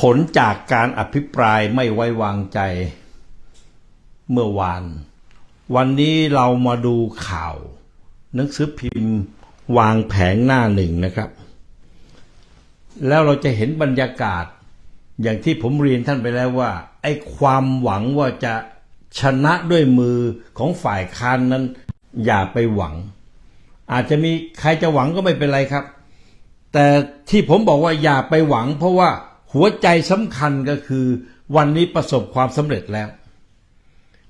ผลจากการอภิปรายไม่ไว้วางใจเมื่อวาน วันนี้เรามาดูข่าว หนังสือพิมพ์วางแผงหน้าหนึ่งนะครับ แล้วเราจะเห็นบรรยากาศ อย่างที่ผมเรียนท่านไปแล้วว่า ไอ้ความหวังว่าจะชนะด้วยมือของฝ่ายค้านนั้น อย่าไปหวัง อาจจะมีใครจะหวังก็ไม่เป็นไรครับ แต่ที่ผมบอกว่าอย่าไปหวัง เพราะว่า หัวใจสำคัญก็คือ วันนี้ประสบความสำเร็จแล้ว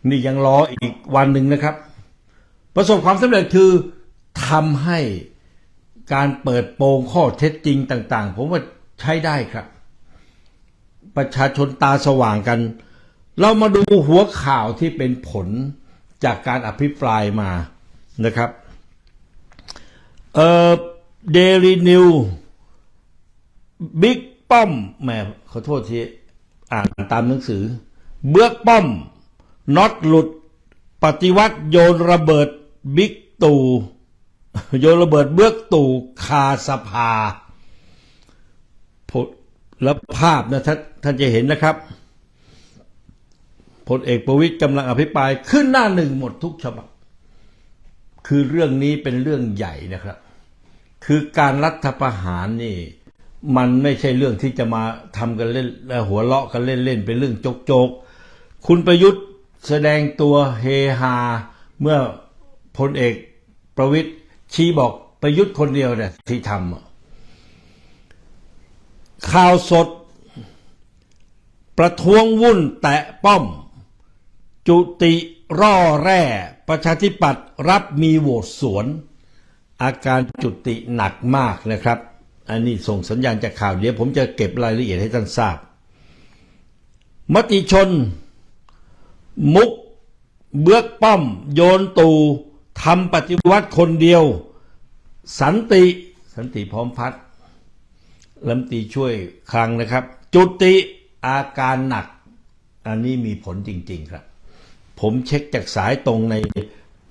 นี่ยังรออีกวันหนึ่งนะครับ ประสบความสำเร็จคือทำให้การเปิดโปงข้อเท็จจริงต่าง ๆ ผมว่าใช้ได้ครับ ประชาชนตาสว่างกัน เรามาดูหัวข่าวที่เป็นผลจากการอภิปรายมานะครับเอ่อเดลีนิวบิ๊ก ป้อมแหมขอโทษทีอ่านตามหนังสือ เบื้อกป้อมน็อตหลุด ปฏิวัติโยนระเบิดบิ๊กตู่โยนระเบิดเบื้อกตู่คาสภาพลแล้วภาพนะท่านท่านจะเห็นนะครับพลเอกประวิตยกำลังอภิปรายขึ้นหน้าหนึ่งหมดทุกฉบับ คือเรื่องนี้เป็นเรื่องใหญ่นะครับ คือการรัฐประหารนี่ มันไม่ใช่เรื่องที่จะมาทำกันเล่นและหัวเราะกันเล่นๆเป็นเรื่องโจกๆคุณประยุทธ์แสดงตัวเฮฮาเมื่อพลเอกประวิตยชี้บอกประยุทธ์คนเดียวเนี่ยที่ทำข่าวสด ประท้วงวุ่นแตะป้อม จุติร่อแร่ ประชาธิปัตย์รับมีโหวตสวน อาการจุติหนักมากนะครับ อันนี้ส่งสัญญาณจากข่าวเดี๋ยวผมจะเก็บรายละเอียดให้ท่านทราบ มติชน มุก เบือกป้อม โยนตูทำปฏิวัติคนเดียว สันติ สันติพร้อมพัฒน์ลำตีช่วยคลังนะครับ จุติอาการหนัก อันนี้มีผลจริง ๆ ครับ ผมเช็คจากสายตรงใน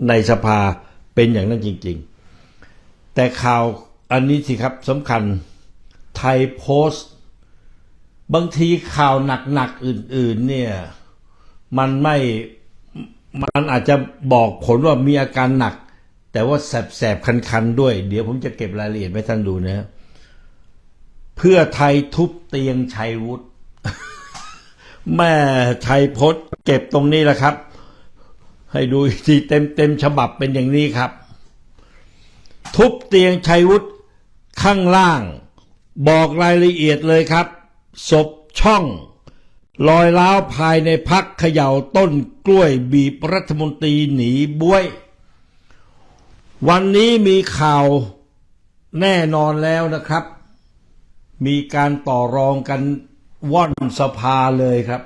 ในสภาเป็นอย่างนั้นจริง ๆ แต่ข่าว อันนี้สิครับสำคัญไทยโพสต์ บางทีข่าวหนักๆอื่น ๆ เนี่ย มันไม่มันอาจจะบอกผลว่ามีอาการหนัก แต่ว่าแสบๆ คัน ๆ ด้วย เดี๋ยวผมจะเก็บรายละเอียดให้ท่านดูนะ เพื่อไทยทุบเตียงชัยวุฒิแม่ชัยพจน์เก็บตรงนี้แหละครับ ให้ดูทีเต็มเต็มๆฉบับเป็นอย่างนี้ครับ ทุบเตียงชัยวุฒิ ข้างล่าง บอกรายละเอียดเลยครับ ศพช่องลอยล้าวภายในพักเขย่าต้นกล้วยบีบรัฐมนตรีหนีบวย วันนี้มีข่าวแน่นอนแล้วนะครับ มีการต่อรองกันว่อนสภาเลยครับ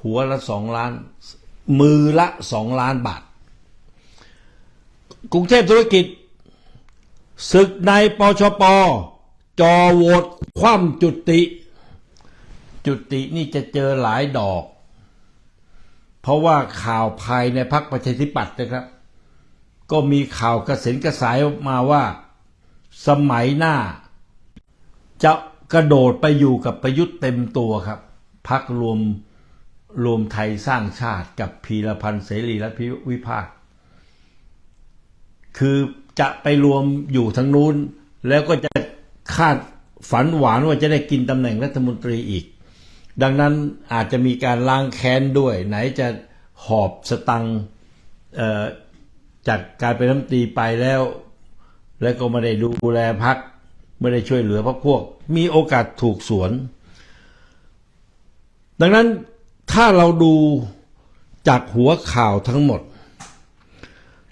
หัวละสองล้าน มือละสองล้านบาท กรุงเทพธุรกิจ ศึกในปชป จอโหวตคว่ำจุติ จุตินี่จะเจอหลายดอก เพราะว่าข่าวภายในพักประชาธิปัตย์นะครับ ก็มีข่าวกระเซ็นกระสายมาว่า สมัยหน้า จะกระโดดไปอยู่กับประยุทธ์เต็มตัวครับ พักรวมรวมไทยสร้างชาติกับพีรพันธ์เสรีและพิวิภาค คือ จะไปรวมอยู่ทั้งนู้น แล้วก็จะคาดฝันหวานว่าจะได้กินตำแหน่งรัฐมนตรีอีก ดังนั้นอาจจะมีการล้างแค้นด้วย ไหนจะหอบสตังจากการเป็นรัฐมนตรีไปแล้ว แล้วก็ไม่ได้ดูแลพักไม่ได้ช่วยเหลือพรรคพวก มีโอกาสถูกสวน ดังนั้นถ้าเราดูจากหัวข่าวทั้งหมด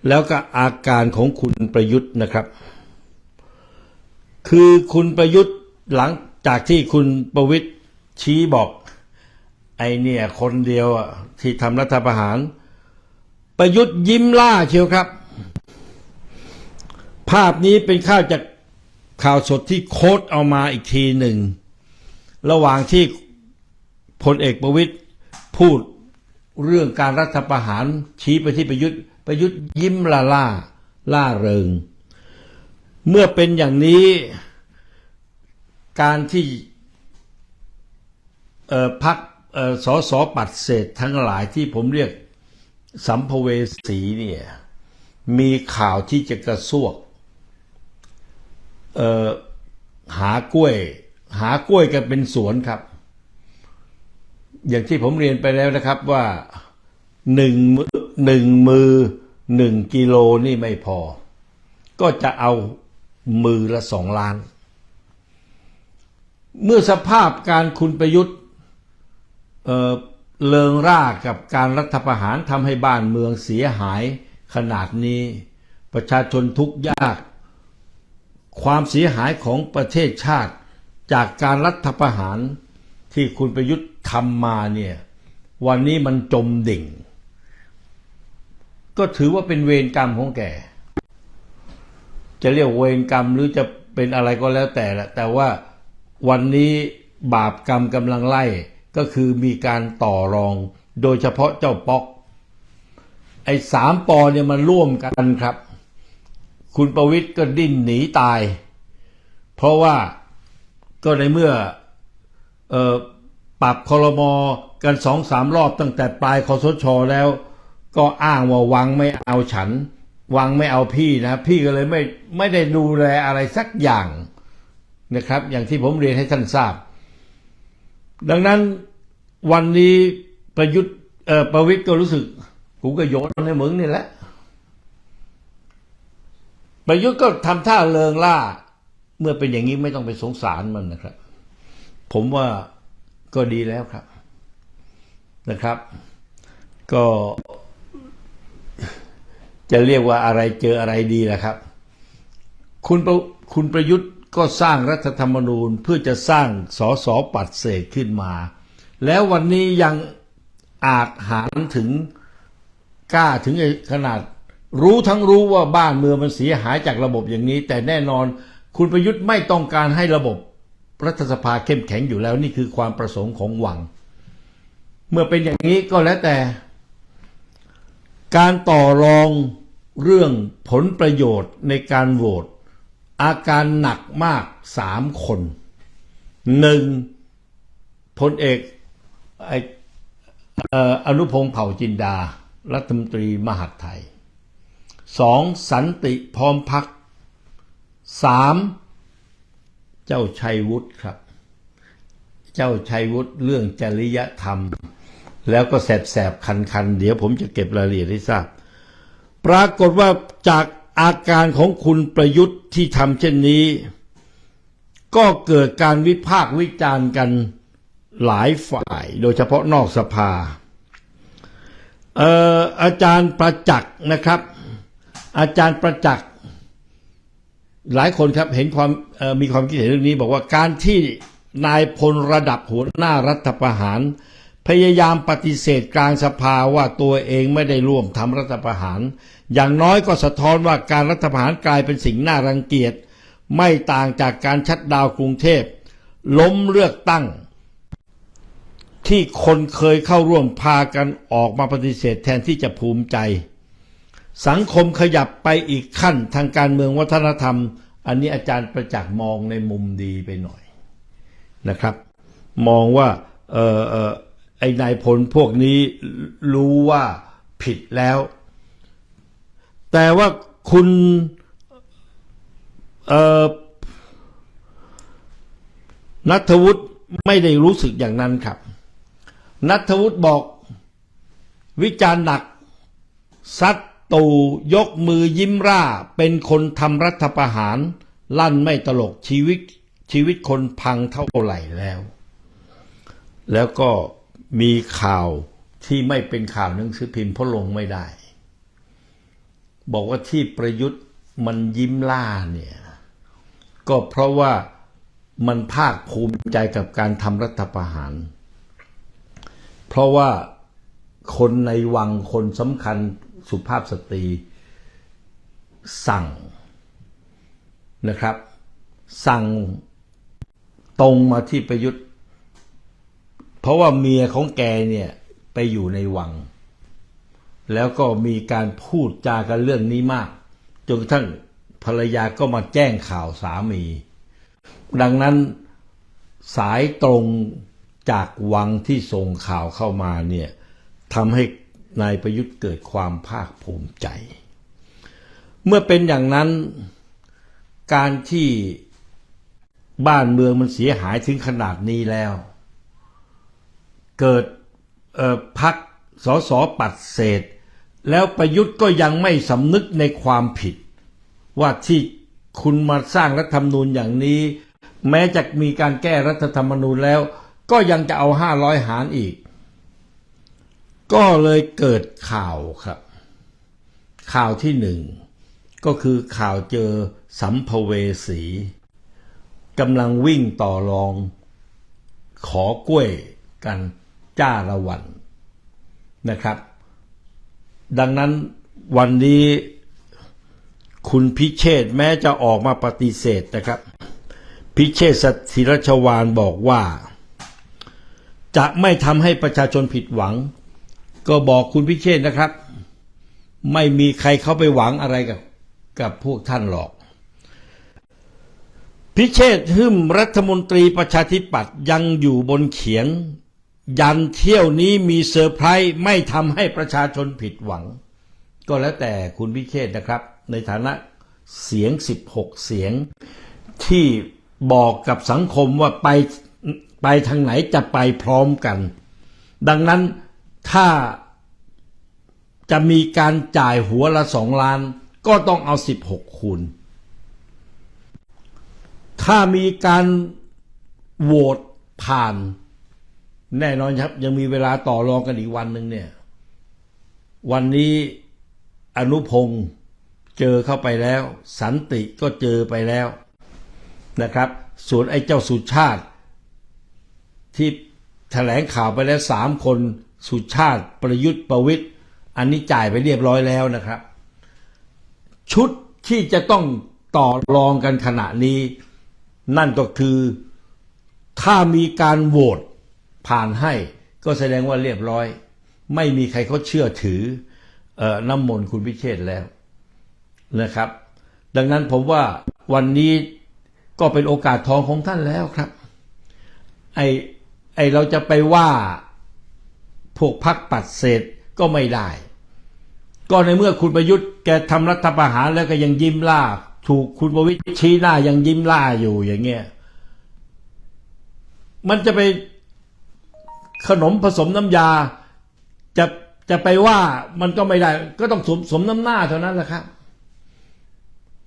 แล้วก็อาการของคุณประยุทธ์นะครับ คือคุณประยุทธ์หลังจากที่คุณประวิตยชี้บอก ไอเนี่ยคนเดียวอะที่ทำรัฐประหาร ประยุทธ์ยิ้มล่าเชียวครับ ภาพนี้เป็นข่าวจากข่าวสดที่โค้ดเอามาอีกทีหนึ่ง ระหว่างที่พลเอกประวิตยพูดเรื่องการรัฐประหารชี้ไปที่ประยุทธ์ ประยุทธ์ยิ้มล่าล่าล่าเริง เมื่อเป็นอย่างนี้ การที่พักออสอสอปัดเศษทั้งหลายที่ผมเรียกสัมภเวสีเนี่ย มีข่าวที่จะกระซวกหากล้วย หากล้วยกันเป็นสวนครับ อย่างที่ผมเรียนไปแล้วนะครับว่า หนึ่งมือหนึ่งมือหนึ่งกิโลนี่ไม่พอ ก็จะเอามือละสองล้าน เมื่อสภาพการคุณประยุทธ์เเลิงร่ากับการรัฐประหารทำให้บ้านเมืองเสียหายขนาดนี้ ประชาชนทุกข์ยาก ความเสียหายของประเทศชาติจากการรัฐประหารที่คุณประยุทธ์ทำมาเนี่ย วันนี้มันจมดิ่ง ก็ถือว่าเป็นเวรกรรมของแก จะเรียกเวรกรรมหรือจะเป็นอะไรก็แล้วแต่ละแต่ว่าวันนี้บาปกรรมกำลังไล่ก็คือมีการต่อรอง โดยเฉพาะเจ้าป๊อก ไอ้สามปอเนี่ยมันร่วมกันครับ คุณประวิทย์ก็ดิ้นหนีตาย เพราะว่าก็ในเมื่อออปรับคอรมอกันสองสามรอบตั้งแต่ปลายคอสชแล้ว ก็อ้างว่าวังไม่เอาฉัน วังไม่เอาพี่นะ พี่ก็เลยไม่ไม่ได้ดูแลอะไรสักอย่างนะครับ อย่างที่ผมเรียนให้ท่านทราบ ดังนั้นวันนี้ประยุทธ์เอ่อประวิทย์ก็รู้สึกกูก็โยนให้มึงนี่แหละประยุทธ์ก็ทำท่าเลิงล่า เมื่อเป็นอย่างนี้ไม่ต้องไปสงสารมันนะครับ ผมว่าก็ดีแล้วครับนะครับ ก็ จะเรียกว่าอะไรเจออะไรดีล่ะครับ คุณประคุณประยุทธ์ก็สร้างรัฐธรรมนูญเพื่อจะสร้างสอสอปัดเศษขึ้นมา แล้ววันนี้ยังอาจหารถึงกล้าถึงขนาด รู้ทั้งรู้ว่าบ้านเมืองมันเสียหายจากระบบอย่างนี้ แต่แน่นอนคุณประยุทธ์ไม่ต้องการให้ระบบรัฐสภาเข้มแข็งอยู่แล้วนี่คือความประสงค์ของหวัง เมื่อเป็นอย่างนี้ก็แล้วแต่ การต่อรองเรื่องผลประโยชน์ในการโหวตอาการหนักมากสามคนหนึ่งพลเอกไอ้เอ่ออนุพงศ์เผ่าจินดา รัฐมนตรีมหาดไทยสองสันติพร้อมพักสามเจ้าชัยวุฒิครับ เจ้าชัยวุฒิเรื่องจริยธรรม แล้วก็แสบแสบคันคันๆ เดี๋ยวผมจะเก็บรายละเอียดให้ทราบ ปรากฏว่าจากอาการของคุณประยุทธ์ที่ทำเช่นนี้ ก็เกิดการวิพากษ์วิจารณ์กันหลายฝ่าย โดยเฉพาะนอกสภาเอ่ออาจารย์ประจักษ์นะครับ อาจารย์ประจักษ์หลายคนครับเห็นความมีความคิดเห็นเรื่องนี้ บอกว่าการที่นายพลระดับหัวหน้ารัฐประหาร พยายามปฏิเสธกลางสภาว่าตัวเองไม่ได้ร่วมทำรัฐประหาร อย่างน้อยก็สะท้อนว่าการรัฐประหารกลายเป็นสิ่งน่ารังเกียจ ไม่ต่างจากการชัดดาวกรุงเทพ ล้มเลือกตั้ง ที่คนเคยเข้าร่วมพากันออกมาปฏิเสธแทนที่จะภูมิใจ สังคมขยับไปอีกขั้นทางการเมืองวัฒนธรรม อันนี้อาจารย์ประจักษ์มองในมุมดีไปหน่อยนะครับ มองว่าเออเออ ไอ้นายพลพวกนี้รู้ว่าผิดแล้ว แต่ว่าคุณเออนัทวุฒิไม่ได้รู้สึกอย่างนั้นครับ นัทวุฒิบอกวิจารณ์หนัก ซัดตูยกมือยิ้มร่า เป็นคนทำรัฐประหาร ลั่นไม่ตลกชีวิตชีวิตคนพังเท่าไหร่แล้ว แล้วก็ มีข่าวที่ไม่เป็นข่าวหนังสือพิมพ์เพราะลงไม่ได้ บอกว่าที่ประยุทธ์มันยิ้มล่าเนี่ย ก็เพราะว่ามันภาคภูมิใจกับการทำรัฐประหาร เพราะว่าคนในวังคนสำคัญสุภาพสตรีสั่งนะครับ สั่งตรงมาที่ประยุทธ์ เพราะว่าเมียของแกเนี่ยไปอยู่ในวัง แล้วก็มีการพูดจากันเรื่องนี้มากจนกระทั่งภรรยาก็มาแจ้งข่าวสามี ดังนั้นสายตรงจากวังที่ส่งข่าวเข้ามาเนี่ยทำให้นายประยุทธ์เกิดความภาคภูมิใจ เมื่อเป็นอย่างนั้นการที่บ้านเมืองมันเสียหายถึงขนาดนี้แล้ว เกิดพักสสปัดเศษ แล้วประยุทธ์ก็ยังไม่สำนึกในความผิด ว่าที่คุณมาสร้างรัฐธรรมนูญอย่างนี้ แม้จะมีการแก้รัฐธรรมนูญแล้ว ก็ยังจะเอาห้าร้อยหารอีก ก็เลยเกิดข่าวครับ ข่าวที่หนึ่งก็คือข่าวเจอสัมภเวสีกำลังวิ่งต่อรอง ขอกล้วยกัน จ้าละวันนะครับ ดังนั้นวันนี้คุณพิเชษแม้จะออกมาปฏิเสธนะครับ พิเชษสศิรชวานบอกว่า จะไม่ทำให้ประชาชนผิดหวัง ก็บอกคุณพิเชษนะครับ ไม่มีใครเข้าไปหวังอะไรกับกับพวกท่านหรอก พิเชษหึมรัฐมนตรีประชาธิปัตย์ยังอยู่บนเขียง ยันเที่ยวนี้มีเซอร์ไพรส์ไม่ทำให้ประชาชนผิดหวัง ก็แล้วแต่คุณพิเชษนะครับ ในฐานะเสียง 16 เสียง ที่บอกกับสังคมว่าไปไปทางไหนจะไปพร้อมกัน ดังนั้นถ้าจะมีการจ่ายหัวละสองล้าน ก็ต้องเอา 16 คูณ ถ้ามีการโหวตผ่าน แน่นอนครับ ยังมีเวลาต่อรองกันอีกวันหนึ่งเนี่ย วันนี้อนุพงศ์เจอเข้าไปแล้ว สันติก็เจอไปแล้วนะครับ ส่วนไอ้เจ้าสุชาติ ที่แถลงข่าวไปแล้วสามคนสุชาติประยุทธ์ประวิทย์อันนี้จ่ายไปเรียบร้อยแล้วนะครับ ชุดที่จะต้องต่อรองกันขณะนี้ นั่นก็คือถ้ามีการโหวต ผ่านให้ก็แสดงว่าเรียบร้อย ไม่มีใครเขาเชื่อถือออน้ำมนต์คุณพิเชษแล้วนะครับ ดังนั้นผมว่าวันนี้ก็เป็นโอกาสทองของท่านแล้วครับ ไอไอเราจะไปว่าพวกพักปัดเศษก็ไม่ได้ ก็ในเมื่อคุณประยุทธ์แกทำรัฐประหารแล้วก็ยังยิ้มล่า ถูกคุณประวิตรชี้หน้ายังยิ้มล่าอยู่อย่างเงี้ยมันจะไป ขนมผสมน้ำยา จะจะไปว่ามันก็ไม่ได้ ก็ต้องสมสมน้ำหน้าเท่านั้นแหละครับ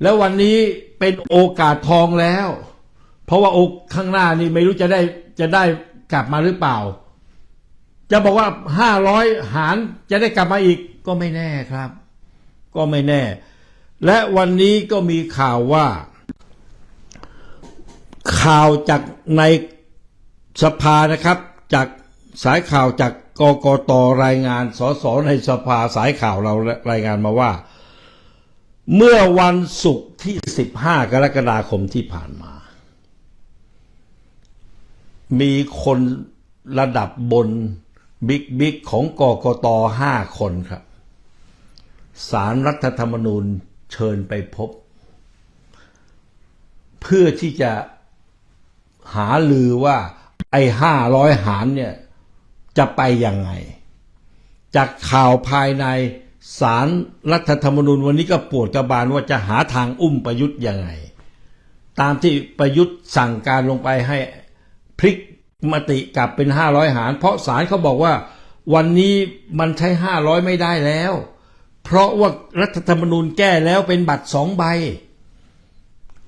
แล้ววันนี้เป็นโอกาสทองแล้ว เพราะว่าโอกข้างหน้านี่ไม่รู้จะได้จะได้กลับมาหรือเปล่า จะบอกว่าห้าร้อยหารจะได้กลับมาอีกก็ไม่แน่ครับ ก็ไม่แน่ และวันนี้ก็มีข่าวว่า ข่าวจากในสภานะครับจาก สายข่าวจากกกตรายงานสสในสภาสายข่าวเรารายงานมาว่า เมื่อวันศุกร์ที่ 15 กรกฎาคมที่ผ่านมา มีคนระดับบนบิ๊กบิ๊กของกกตห้าคนครับสารรัฐธรรมนูญเชิญไปพบ เพื่อที่จะหาลือว่าไอ้ห้าร้อยหารเนี่ย จะไปยังไง จากข่าวภายในสารรัฐธรรมนูญวันนี้ก็ปวดกระบาลว่าจะหาทางอุ้มประยุทธ์ยังไง ตามที่ประยุทธ์สั่งการลงไปให้พลิกมติกลับเป็นห้าร้อยหาร เพราะศาลเขาบอกว่าวันนี้มันใช้ห้าร้อยไม่ได้แล้ว เพราะว่ารัฐธรรมนูญแก้แล้วเป็นบัตรสองใบ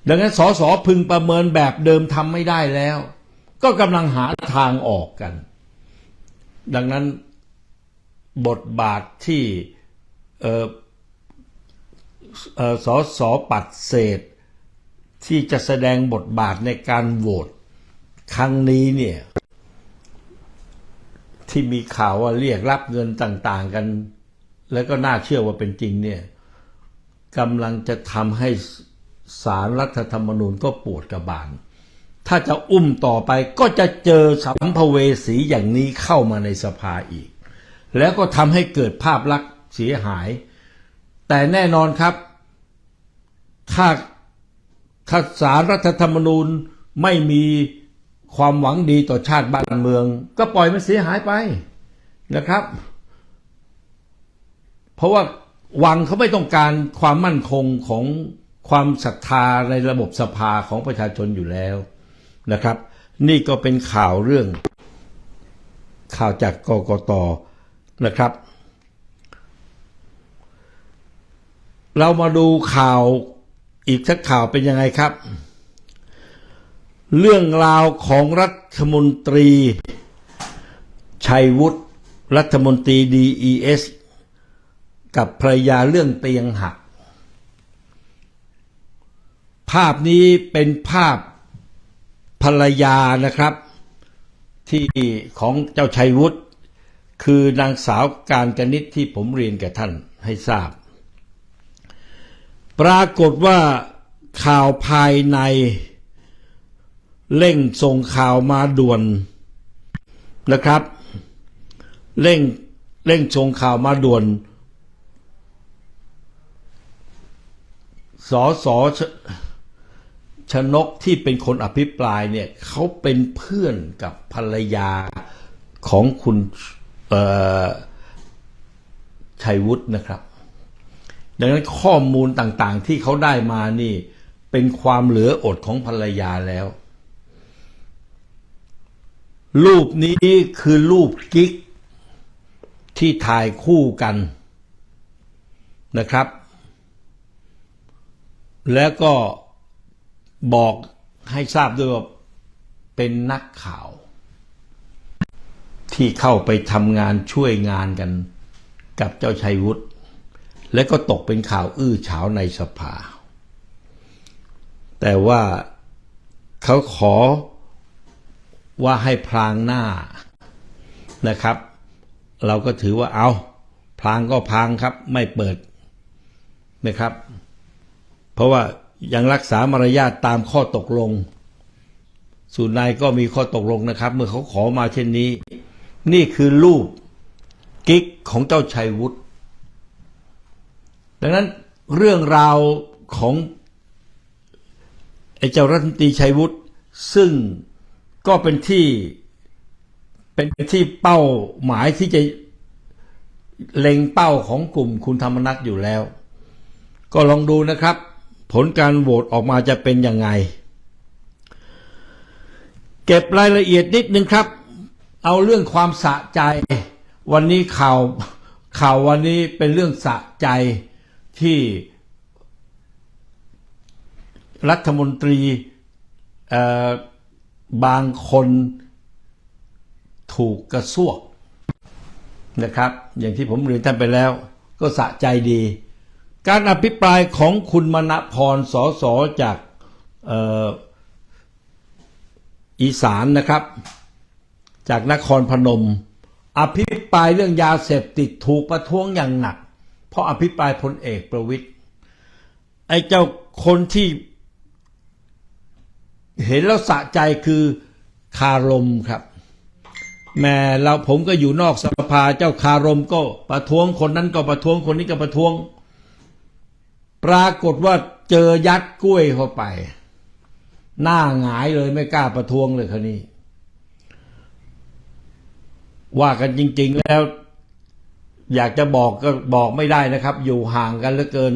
ดังนั้นสสพึงประเมินแบบเดิมทำไม่ได้แล้ว ก็กำลังหาทางออกกัน ดังนั้นบทบาทที่เอ่อเอ่อสสปัดเศษ ที่จะแสดงบทบาทในการโหวตครั้งนี้เนี่ย ที่มีข่าวว่าเรียกรับเงินต่างๆกัน แล้วก็น่าเชื่อว่าเป็นจริงเนี่ยกำลังจะทำให้สารรัฐธรรมนูญก็ปวดกระบาล ถ้าจะอุ้มต่อไปก็จะเจอสัมภเวสีอย่างนี้เข้ามาในสภาอีก แล้วก็ทำให้เกิดภาพลักษณ์เสียหาย แต่แน่นอนครับ ถ้าถ้าสารรัฐธรรมนูญไม่มีความหวังดีต่อชาติบ้านเมือง ก็ปล่อยมันเสียหายไปนะครับ เพราะว่าวังเขาไม่ต้องการความมั่นคงของความศรัทธาในระบบสภาของประชาชนอยู่แล้ว นะครับ นี่ก็เป็นข่าวเรื่อง ข่าวจากกกตนะครับ เรามาดูข่าวอีกสักข่าวเป็นยังไงครับ เรื่องราวของรัฐมนตรี ชัยวุฒิรัฐมนตรี DES กับภรรยาเรื่องเตียงหัก ภาพนี้เป็นภาพ ภรรยานะครับ ที่ของเจ้าชัยวุฒิคือนางสาวการกนิษฐ์ที่ผมเรียนกับท่านให้ทราบ ปรากฏว่าข่าวภายในเร่งส่งข่าวมาด่วนนะครับเร่งเร่งส่งข่าวมาด่วนสอสอ ชนกที่เป็นคนอภิปรายเนี่ยเขาเป็นเพื่อนกับภรรยาของคุณชัยวุฒินะครับ ดังนั้นข้อมูลต่างๆที่เขาได้มานี่ เป็นความเหลืออดของภรรยาแล้ว รูปนี้คือรูปกิ๊กที่ถ่ายคู่กันนะครับ แล้วก็ บอกให้ทราบด้วยว่าเป็นนักข่าว ที่เข้าไปทำงานช่วยงานกันกับเจ้าชัยวุฒิและก็ตกเป็นข่าวอื้อฉาวในสภา แต่ว่าเขาขอว่าให้พลางหน้านะครับ เราก็ถือว่าเอา พลางก็พลางครับ ไม่เปิดนะครับ เพราะว่า ยังรักษามารยาทตามข้อตกลงส่วนนายก็มีข้อตกลงนะครับ เมื่อเขาขอมาเช่นนี้ นี่คือรูปกิ๊กของเจ้าชัยวุฒิดังนั้นเรื่องราวของไอ้เจ้ารัฐมนตรีชัยวุฒิซึ่งก็เป็นที่เป็นที่เป้าหมายที่จะเล็งเป้าของกลุ่มคุณธรรมนัฐอยู่แล้ว ก็ลองดูนะครับ ผลการโหวตออกมาจะเป็นยังไง เก็บรายละเอียดนิดนึงครับ เอาเรื่องความสะใจ วันนี้ข่าวข่าววันนี้เป็นเรื่องสะใจที่รัฐมนตรีบางคนถูกกระซวกนะครับ อย่างที่ผมเรียนท่านไปแล้ว ก็สะใจดี การอภิปรายของคุณมณพรสอสอจากอีสานนะครับ จากนครพนม อภิปรายเรื่องยาเสพติดถูกประท้วงอย่างหนัก เพราะอภิปรายพลเอกประวิตย์ไอ้เจ้าคนที่ เห็นแล้วสะใจคือคารมครับแม่เราผมก็อยู่นอกสภาเจ้าคารมก็ประท้วงคนนั้นก็ประท้วงคนนี้ก็ประท้วง ปรากฏว่าเจอยัดกล้วยเข้าไป หน้าหงายเลยไม่กล้าประท้วงเลยคนนี้ ว่ากันจริง ๆ แล้ว อยากจะบอกก็บอกไม่ได้นะครับ อยู่ห่างกันเหลือเกิน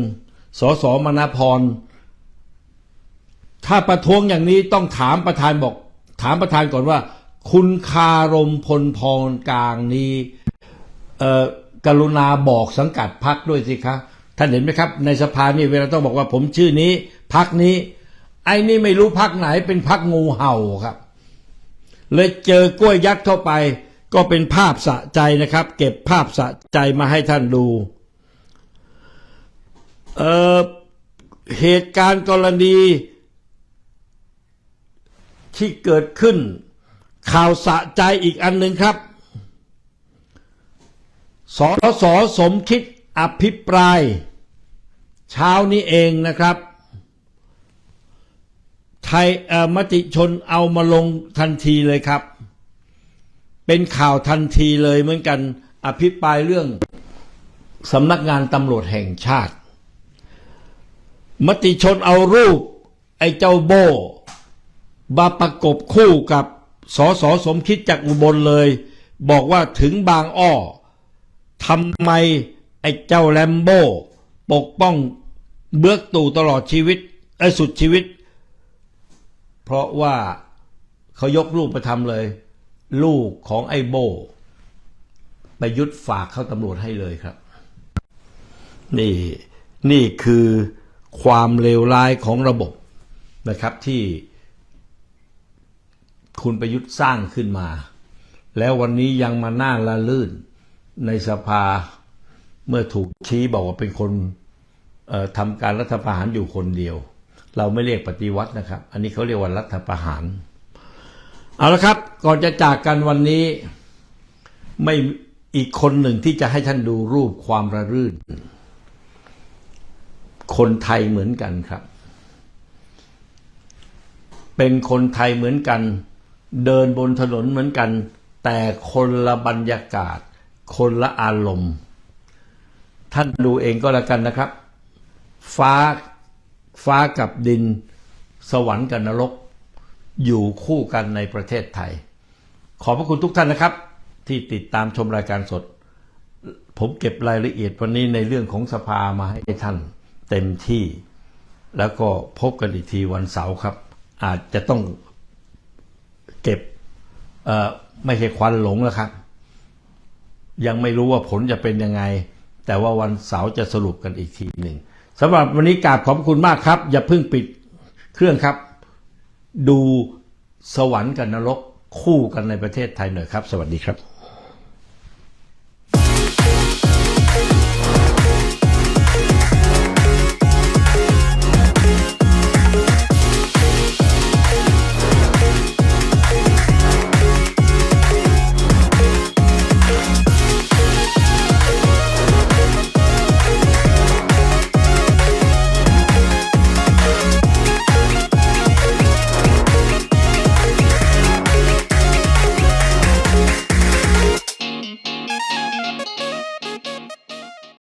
สสมณพร ถ้าประท้วงอย่างนี้ต้องถามประธานบอก ถามประธานก่อนว่า คุณคารมพลพรกลางนี้เออกรุณาบอกสังกัดพักด้วยสิคะ ท่านเห็นไหมครับ ในสภานี่เวลาต้องบอกว่าผมชื่อนี้พักนี้ ไอ้นี่ไม่รู้พักไหนเป็นพักงูเห่าครับ เลยเจอกล้วยยัดเข้าไป ก็เป็นภาพสะใจนะครับ เก็บภาพสะใจมาให้ท่านดูเอ่อเหตุการณ์กรณีที่เกิดขึ้น ข่าวสะใจอีกอันหนึ่งครับสสสมคิด อภิปราย เช้านี้เองนะครับ ไทยเอ่อมติชนเอามาลงทันทีเลยครับ เป็นข่าวทันทีเลยเหมือนกัน อภิปรายเรื่องสำนักงานตำรวจแห่งชาติ มติชนเอารูป ไอ้เจ้าโบมาประกบคู่กับสอสอสมคิดจากอุบลเลย บอกว่าถึงบางอ้อทำไม ไอ้เจ้าแลมโบ้ปกป้องเบือกตู่ตลอดชีวิตไอ้สุดชีวิต เพราะว่าเขายกลูกไปทำเลย ลูกของไอ้โบไปยุดฝากเข้าตำรวจให้เลยครับ นี่นี่คือความเลวร้ายของระบบนะครับที่คุณประยุทธ์สร้างขึ้นมา แล้ววันนี้ยังมาหน้าละลื่นในสภา เมื่อถูกชี้บอกว่าเป็นคนเอ่อทำการรัฐประหารอยู่คนเดียว เราไม่เรียกปฏิวัตินะครับ อันนี้เขาเรียกว่ารัฐประหาร เอาละครับ ก่อนจะจากกันวันนี้ไม่อีกคนหนึ่งที่จะให้ท่านดูรูปความระรื่น คนไทยเหมือนกันครับ เป็นคนไทยเหมือนกัน เดินบนถนนเหมือนกัน แต่คนละบรรยากาศ คนละอารมณ์ ท่านดูเองก็แล้วกันนะครับ ฟ้าฟ้ากับดิน สวรรค์กับนรก อยู่คู่กันในประเทศไทย ขอบพระคุณทุกท่านนะครับ ที่ติดตามชมรายการสด ผมเก็บรายละเอียดวันนี้ในเรื่องของสภามาให้ท่านเต็มที่ แล้วก็พบกันอีกทีวันเสาร์ครับ อาจจะต้องเก็บเออไม่ใช่ควันหลงแล้วครับ ยังไม่รู้ว่าผลจะเป็นยังไง แต่ว่าวันเสาร์จะสรุปกันอีกทีหนึ่งสำหรับวันนี้กราบขอบคุณมากครับ อย่าเพิ่งปิดเครื่องครับ ดูสวรรค์กับนรกคู่กันในประเทศไทยหน่อยครับ สวัสดีครับ